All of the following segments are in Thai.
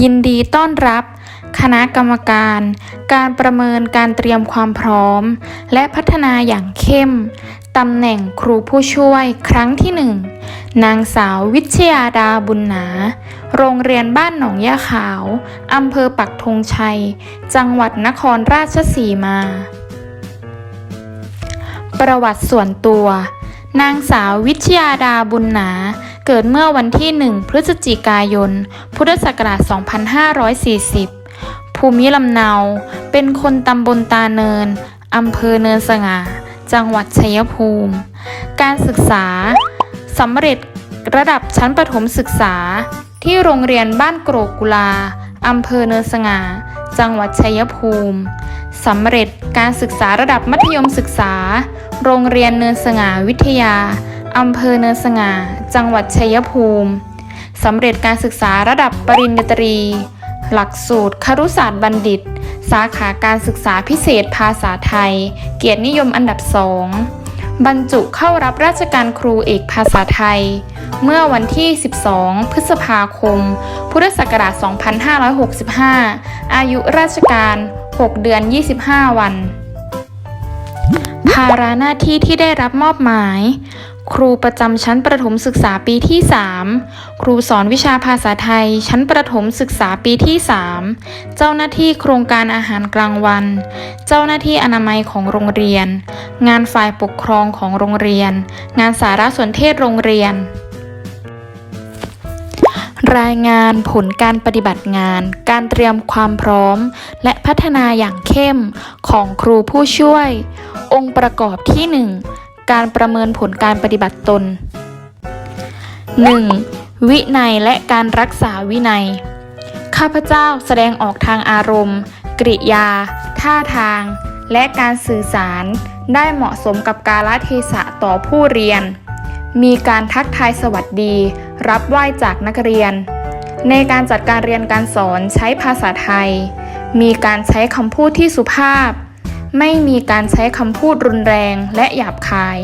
ยินดีต้อนรับ คณะกรรมการ การประเมินการเตรียมความพร้อม และพัฒนาอย่างเข้มตำแหน่งครูผู้ช่วยครั้งที่หนึ่งนางสาววิชยาดาบุญหนา โรงเรียนบ้านหนองยาขาวอำเภอปักธงชัย จังหวัดนครราชสีมา ประวัติส่วนตัว นางสาววิชยาดาบุญหนา เกิดเมื่อวันที่ 1 พฤศจิกายน พุทธศักราช 2540 ภูมิลำเนา เป็นคนตำบลตาเนิน อำเภอเนินสง่า จังหวัดชัยภูมิ การศึกษาสำเร็จระดับชั้นประถมศึกษา ที่โรงเรียนบ้านโกรกกุลา อำเภอเนินสง่า จังหวัดชัยภูมิสำเร็จการศึกษาระดับมัธยมศึกษา โรงเรียนเนินสง่าวิทยา อำเภอเนินสง่า จังหวัดชัยภูมิ สำเร็จการศึกษาระดับปริญญาตรี หลักสูตรครุศาสตร์บัณฑิต สาขาการศึกษาพิเศษภาษาไทย เกียรตินิยมอันดับสองบรรจุเข้ารับราชการครูเอกภาษาไทย เมื่อวันที่ 12 พฤษภาคม พุทธศักราช 2565 อายุราชการ 6 เดือน 25 วัน ภาระหน้าที่ที่ได้รับมอบหมาย ครูประจำชั้นประถมศึกษาปีที่ 3 ครูสอนวิชาภาษาไทย ชั้นประถมศึกษาปีที่ 3 เจ้าหน้าที่โครงการอาหารกลางวัน เจ้าหน้าที่อนามัยของโรงเรียน งานฝ่ายปกครองของโรงเรียน งานสารสนเทศโรงเรียนรายงานผลการปฏิบัติงาน การเตรียมความพร้อม และพัฒนาอย่างเข้มของครูผู้ช่วย องค์ประกอบที่ 1 การประเมินผลการปฏิบัติตน 1. วินัยและการรักษาวินัย ข้าพเจ้าแสดงออกทางอารมณ์ กริยา ท่าทาง และการสื่อสาร ได้เหมาะสมกับกาลเทศะต่อผู้เรียน มีการทักทายสวัสดี รับไหว้จากนักเรียน ในการจัดการเรียนการสอนใช้ภาษาไทย มีการใช้คำพูดที่สุภาพ ไม่มีการใช้คำพูดรุนแรงและหยาบคาย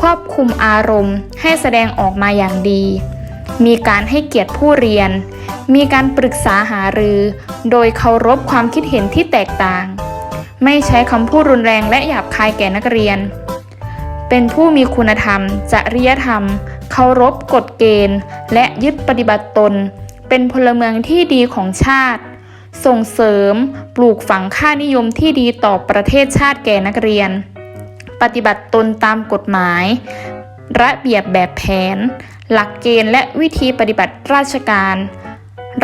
ควบคุมอารมณ์ให้แสดงออกมาอย่างดี มีการให้เกียรติผู้เรียน มีการปรึกษาหารือ โดยเคารพความคิดเห็นที่แตกต่าง ไม่ใช้คำพูดรุนแรงและหยาบคายแก่นักเรียน เป็นผู้มีคุณธรรม จริยธรรม เคารพกฎเกณฑ์ และยึดปฏิบัติตน เป็นพลเมืองที่ดีของชาติ ส่งเสริม ปลูกฝังค่านิยมที่ดีต่อประเทศชาติแก่นักเรียน ปฏิบัติตนตามกฎหมาย ระเบียบแบบแผน หลักเกณฑ์และวิธีปฏิบัติราชการ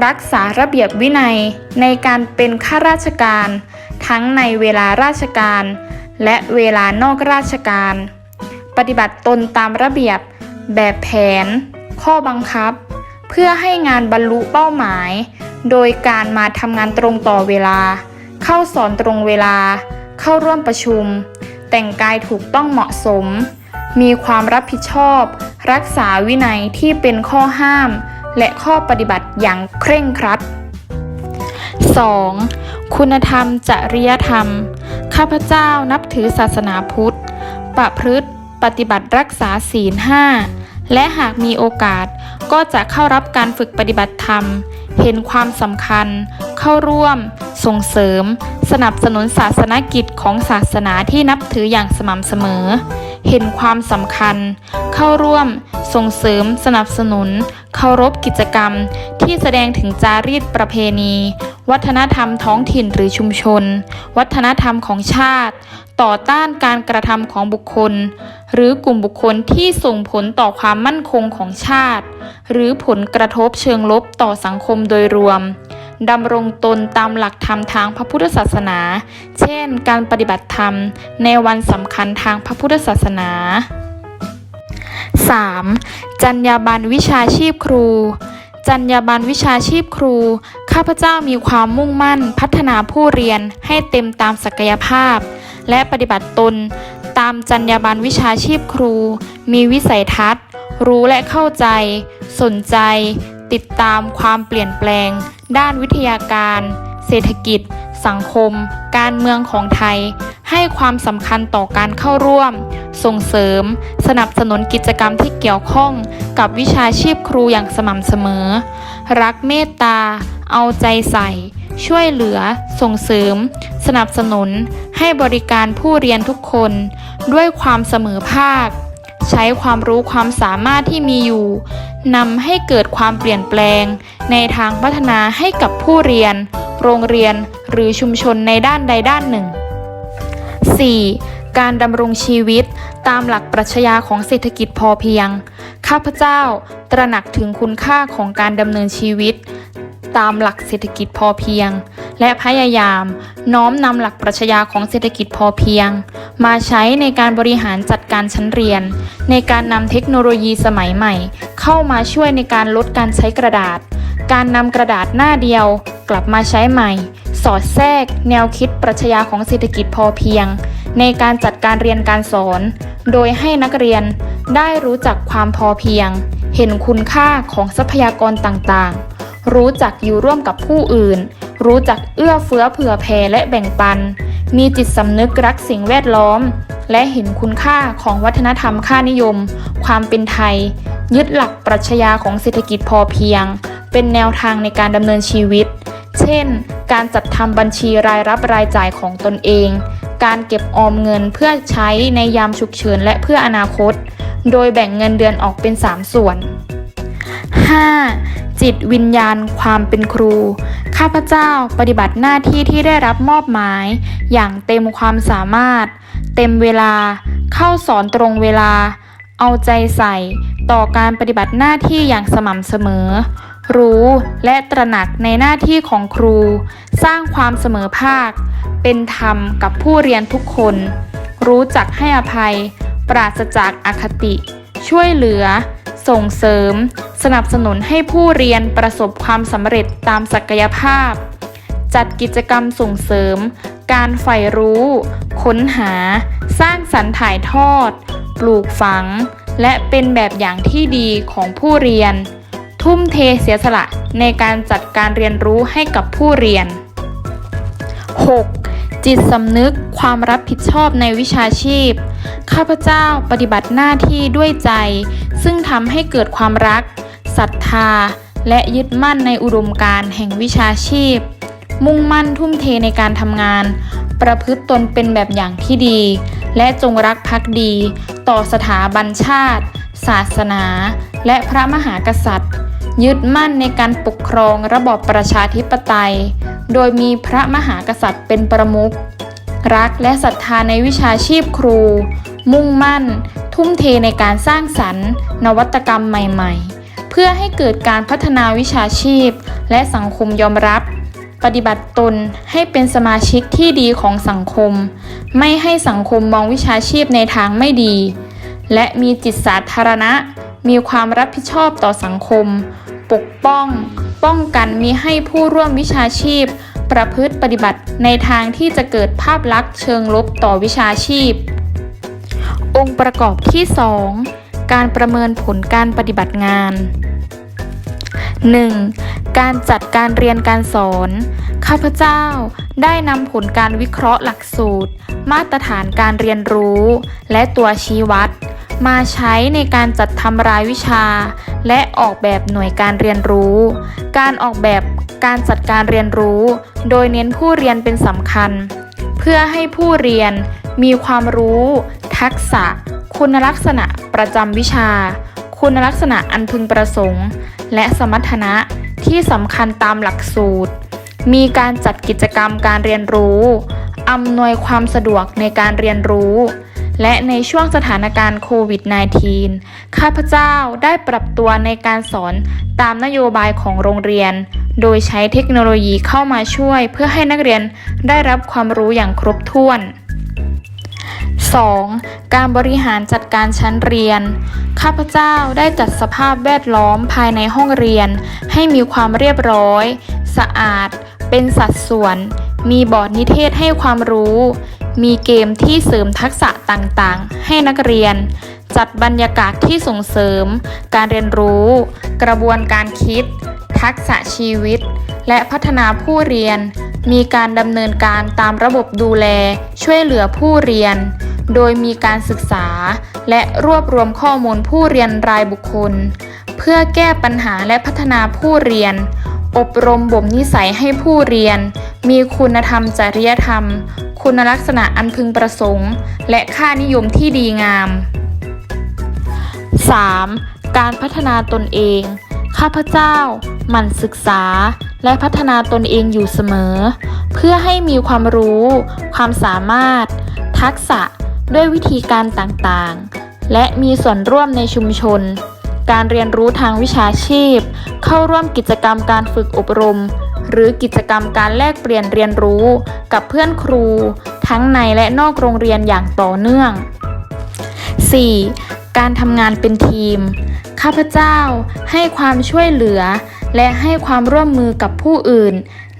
รักษาระเบียบวินัยในการเป็นข้าราชการ ทั้งในเวลาราชการ และเวลานอกราชการ ปฏิบัติตนตามระเบียบแบบแผน ข้อบังคับ เพื่อให้งานบรรลุเป้าหมาย โดยการมาทำงานตรงต่อเวลา เข้าสอนตรงเวลา เข้าร่วมประชุม แต่งกายถูกต้องเหมาะสม มีความรับผิดชอบ รักษาวินัยที่เป็นข้อห้าม และข้อปฏิบัติอย่างเคร่งครัด 2. คุณธรรมจริยธรรม ข้าพเจ้านับถือศาสนาพุทธ ประพฤติ ปฏิบัติรักษาศีลห้าและหากมีโอกาส ก็จะเข้ารับการฝึกปฏิบัติธรรม เห็นความสำคัญ เข้าร่วม ส่งเสริม สนับสนุนศาสนกิจของศาสนาที่นับถืออย่างสม่ำเสมอ เห็นความสำคัญ เข้าร่วม ส่งเสริมสนับสนุน เคารพกิจกรรม ที่แสดงถึงจารีตประเพณี วัฒนธรรมท้องถิ่นหรือชุมชน วัฒนธรรมของชาติ ต่อต้านการกระทำของบุคคล หรือกลุ่มบุคคลที่ส่งผลต่อความมั่นคงของชาติ หรือผลกระทบเชิงลบต่อสังคมโดยรวม ดำรงตนตามหลักธรรมทางพระพุทธศาสนา เช่น การปฏิบัติธรรมในวันสำคัญทางพระพุทธศาสนา 3. จรรยาบรรณวิชาชีพครู จรรยาบรรณวิชาชีพครู ข้าพเจ้ามีความมุ่งมั่นพัฒนาผู้เรียนให้เต็มตามศักยภาพ และปฏิบัติตน ตามจรรยาบรรณวิชาชีพครู มีวิสัยทัศน์ รู้และเข้าใจ สนใจ ติดตามความเปลี่ยนแปลง ด้านวิทยาการ เศรษฐกิจ สังคม การเมืองของไทย ให้ความสำคัญต่อการเข้าร่วม ส่งเสริม สนับสนุนกิจกรรมที่เกี่ยวข้องกับวิชาชีพครูอย่างสม่ำเสมอ รักเมตตา เอาใจใส่ ช่วยเหลือ ส่งเสริม สนับสนุน ให้บริการผู้เรียนทุกคน ด้วยความเสมอภาค ใช้ความรู้ความสามารถที่มีอยู่นำให้เกิดความเปลี่ยนแปลง ในทางพัฒนาให้กับผู้เรียน โรงเรียนหรือชุมชนในด้านใดด้านหนึ่ง 4. การดำรงชีวิตตามหลักปรัชญาของเศรษฐกิจพอเพียง ข้าพเจ้าตระหนักถึงคุณค่าของการดำเนินชีวิต ตามหลักเศรษฐกิจพอเพียง และพยายาม น้อมนำหลักปรัชญาของเศรษฐกิจพอเพียง มาใช้ในการบริหารจัดการชั้นเรียน ในการนำเทคโนโลยีสมัยใหม่ เข้ามาช่วยในการลดการใช้กระดาษ การนำกระดาษหน้าเดียว กลับมาใช้ใหม่ สอดแทรก แนวคิดปรัชญาของเศรษฐกิจพอเพียง ในการจัดการเรียนการสอน โดยให้นักเรียนได้รู้จักความพอเพียง เห็นคุณค่าของทรัพยากรต่างๆ รู้จักอยู่ร่วมกับผู้อื่น รู้จักเอื้อเฟื้อเผื่อแผ่และแบ่งปัน มีจิตสำนึกรักสิ่งแวดล้อม และเห็นคุณค่าของวัฒนธรรมค่านิยม ความเป็นไทย ยึดหลักปรัชญาของเศรษฐกิจพอเพียง เป็นแนวทางในการดำเนินชีวิต เช่น การจัดทำบัญชีรายรับรายจ่ายของตนเอง การเก็บออมเงินเพื่อใช้ในยามฉุกเฉินและเพื่ออนาคต โดยแบ่งเงินเดือนออกเป็น 3 ส่วน 5. จิตวิญญาณความเป็นครู ข้าพเจ้าปฏิบัติหน้าที่ที่ได้รับมอบหมาย อย่างเต็มความสามารถ เต็มเวลา เข้าสอนตรงเวลา เอาใจใส่ ต่อการปฏิบัติหน้าที่อย่างสม่ำเสมอ รู้และตระหนักในหน้าที่ของครู สร้างความเสมอภาค เป็นธรรมกับผู้เรียนทุกคน รู้จักให้อภัย ปราศจากอคติ ช่วยเหลือ ส่งเสริม สนับสนุนให้ผู้เรียนประสบความสำเร็จตามศักยภาพ จัดกิจกรรมส่งเสริม การใฝ่รู้ ค้นหา สร้างสรรค์ถ่ายทอด ปลูกฝัง และเป็นแบบอย่างที่ดีของผู้เรียน ทุ่มเทเสียสละในการจัดการเรียนรู้ให้กับผู้เรียน 6. จิตสำนึกความรับผิดชอบในวิชาชีพ ข้าพเจ้าปฏิบัติหน้าที่ด้วยใจ ซึ่งทำให้เกิดความรัก ศรัทธา และยึดมั่นในอุดมการแห่งวิชาชีพ มุ่งมั่นทุ่มเทในการทำงาน ประพฤติตนเป็นแบบอย่างที่ดี และจงรักภักดี ต่อสถาบันชาติ ศาสนา และพระมหากษัตริย์ ยึดมั่นในการปกครองระบอบประชาธิปไตย โดยมีพระมหากษัตริย์เป็นประมุขรักและศรัทธาในวิชาชีพครู มุ่งมั่น ทุ่มเทในการสร้างสรรค์ นวัตกรรมใหม่ ๆ เพื่อให้เกิดการพัฒนาวิชาชีพ และสังคมยอมรับ ปฏิบัติตนให้เป็นสมาชิกที่ดีของสังคม ไม่ให้สังคมมองวิชาชีพในทางไม่ดี และมีจิตสาธารณะ มีความรับผิดชอบต่อสังคม ปกป้อง ป้องกันมิให้ผู้ร่วมวิชาชีพ ประพฤติปฏิบัติในทางที่จะเกิดภาพลักษณ์เชิงลบต่อวิชาชีพ องค์ประกอบที่ 2 การประเมินผลการปฏิบัติงาน 1. การจัดการเรียนการสอน ข้าพเจ้าได้นำผลการวิเคราะห์หลักสูตร มาตรฐานการเรียนรู้ และตัวชี้วัด มาใช้ในการจัดทำรายวิชา และออกแบบหน่วยการเรียนรู้ การออกแบบการจัดการเรียนรู้ โดยเน้นผู้เรียนเป็นสำคัญ เพื่อให้ผู้เรียนมีความรู้ ทักษะ คุณลักษณะประจำวิชา คุณลักษณะอันพึงประสงค์ และสมรรถนะที่สำคัญตามหลักสูตร มีการจัดกิจกรรมการเรียนรู้อำนวยความสะดวกในการเรียนรู้ และในช่วงสถานการณ์โควิด -19 ข้าพเจ้าได้ปรับตัวในการสอนตามนโยบายของโรงเรียน โดยใช้เทคโนโลยีเข้ามาช่วยเพื่อให้นักเรียนได้รับความรู้อย่างครบถ้วน 2. การบริหารจัดการชั้นเรียน ข้าพเจ้าได้จัดสภาพแวดล้อมภายในห้องเรียน ให้มีความเรียบร้อย สะอาด เป็นสัดส่วน มีบอร์ดนิเทศให้ความรู้ มีเกมที่เสริมทักษะต่างๆ ให้นักเรียน จัดบรรยากาศที่ส่งเสริม การเรียนรู้ กระบวนการคิด ทักษะชีวิต และพัฒนาผู้เรียนมีการดำเนินการตามระบบดูแล ช่วยเหลือผู้เรียน โดยมีการศึกษา และรวบรวมข้อมูลผู้เรียนรายบุคคล เพื่อแก้ปัญหาและพัฒนาผู้เรียน อบรมบ่มนิสัยให้ผู้เรียน มีคุณธรรมจริยธรรม คุณลักษณะอันพึงประสงค์ และค่านิยมที่ดีงาม 3. การพัฒนาตนเอง ข้าพเจ้า หมั่นศึกษา และพัฒนาตนเองอยู่เสมอ เพื่อให้มีความรู้ ความสามารถ ทักษะ ด้วยวิธีการต่างๆ และมีส่วนร่วมในชุมชน การเรียนรู้ทางวิชาชีพ เข้าร่วมกิจกรรมการฝึกอบรม หรือกิจกรรมการแลกเปลี่ยนเรียนรู้ กับเพื่อนครู ทั้งในและนอกโรงเรียนอย่างต่อเนื่อง 4. การทำงานเป็นทีม ข้าพเจ้าให้ความช่วยเหลือ และให้ความร่วมมือกับผู้อื่น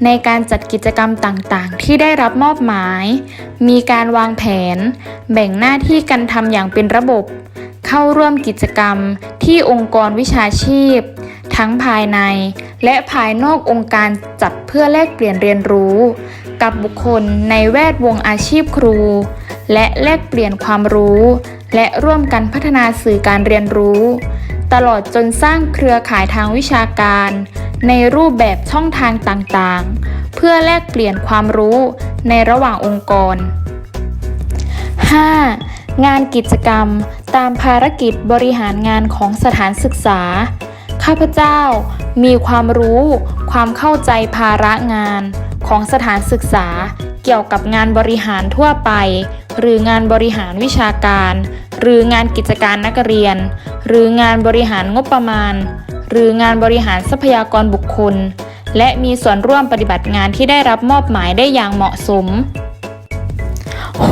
ในการจัดกิจกรรมต่างๆ ที่ได้รับมอบหมาย มีการวางแผน แบ่งหน้าที่กันทำอย่างเป็นระบบ เข้าร่วมกิจกรรมที่องค์กรวิชาชีพ ทั้งภายใน และภายนอกองค์การจัดเพื่อแลกเปลี่ยนเรียนรู้ กับบุคคลในแวดวงอาชีพครู และแลกเปลี่ยนความรู้ และร่วมกันพัฒนาสื่อการเรียนรู้ ตลอดจนสร้างเครือข่ายทางวิชาการ ในรูปแบบช่องทางต่างๆ เพื่อแลกเปลี่ยนความรู้ในระหว่างองค์กร 5. งานกิจกรรมตามภารกิจบริหารงานของสถานศึกษา ข้าพเจ้ามีความรู้ ความเข้าใจภาระงานของสถานศึกษา เกี่ยวกับงานบริหารทั่วไป หรืองานบริหารวิชาการ หรืองานกิจการนักเรียน หรืองานบริหารงบประมาณ หรืองานบริหารทรัพยากรบุคคล และมีส่วนร่วมปฏิบัติงานที่ได้รับมอบหมายได้อย่างเหมาะสม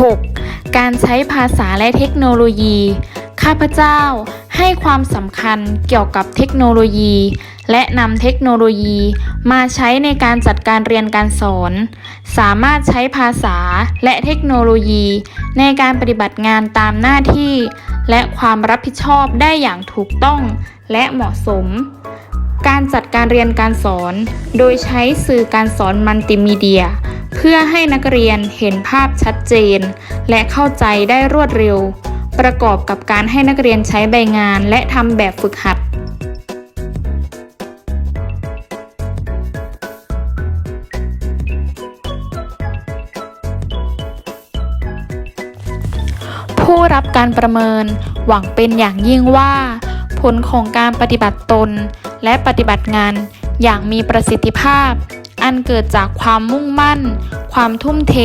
6. การใช้ภาษาและเทคโนโลยี ข้าพเจ้าให้ความสำคัญเกี่ยวกับเทคโนโลยี และนำเทคโนโลยี มาใช้ในการจัดการเรียนการสอน สามารถใช้ภาษาและเทคโนโลยี ในการปฏิบัติงานตามหน้าที่ และความรับผิดชอบได้อย่างถูกต้อง และเหมาะสม การจัดการเรียนการสอน โดยใช้สื่อการสอนมัลติมีเดีย เพื่อให้นักเรียนเห็นภาพชัดเจน และเข้าใจได้รวดเร็ว ประกอบกับการให้นักเรียนใช้ใบงานและทำแบบฝึกหัดผู้รับการประเมินหวังเป็นอย่างยิ่งว่า ผลของการปฏิบัติตน และปฏิบัติงานอย่างมีประสิทธิภาพ อันเกิดจากความมุ่งมั่น ความทุ่มเท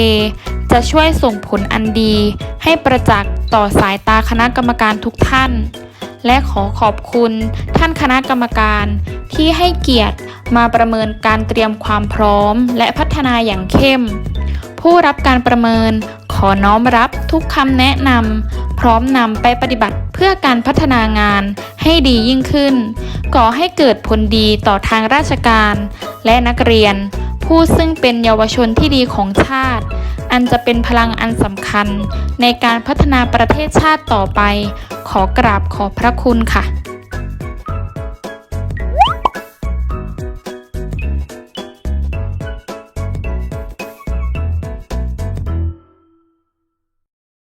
จะช่วยส่งผลอันดี ให้ประจักษ์ต่อสายตาคณะกรรมการทุกท่าน และขอขอบคุณท่านคณะกรรมการที่ให้เกียรติมาประเมินการเตรียมความพร้อม และพัฒนาอย่างเข้ม ผู้รับการประเมินขอน้อมรับทุกคำแนะนำ พร้อมนำไปปฏิบัติเพื่อการพัฒนางานให้ดียิ่งขึ้น ก่อให้เกิดผลดีต่อทางราชการ และนักเรียน ผู้ซึ่งเป็นเยาวชนที่ดีของชาติ อันจะเป็นพลังอันสำคัญ ในการพัฒนาประเทศชาติต่อไป ขอกราบขอบพระคุณค่ะ